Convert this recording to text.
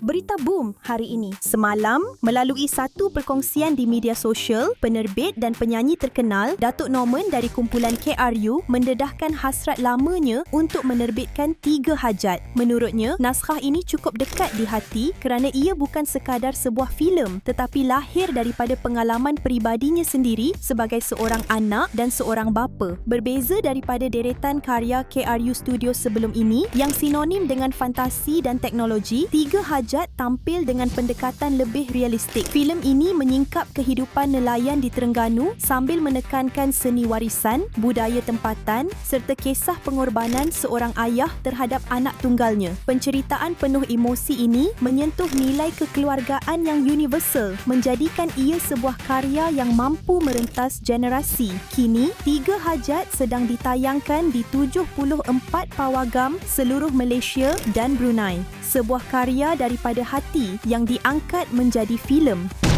berita boom hari ini. Semalam, melalui satu perkongsian di media sosial, penerbit dan penyanyi terkenal Datuk Norman dari kumpulan KRU mendedahkan hasrat lamanya untuk menerbitkan tiga hajat. Menurutnya, naskah ini cukup dekat di hati kerana ia bukan sekadar sebuah filem tetapi lahir daripada pengalaman peribadinya sendiri sebagai seorang anak dan seorang bapa. Berbeza daripada deretan karya KRU Studio sebelum ini yang sinonim dengan fantasi dan teknologi, Tiga Hajat tampil dengan pendekatan lebih realistik. Filem ini menyingkap kehidupan nelayan di Terengganu sambil menekankan seni warisan, budaya tempatan serta kisah pengorbanan seorang ayah terhadap anak tunggalnya. Penceritaan penuh emosi ini menyentuh nilai kekeluargaan yang universal, menjadikan ia sebuah karya yang mampu merentas generasi. Kini, Tiga Hajat sedang ditayangkan di 74 pawagam seluruh Malaysia dan Brunei. Sebuah karya daripada hati yang diangkat menjadi filem.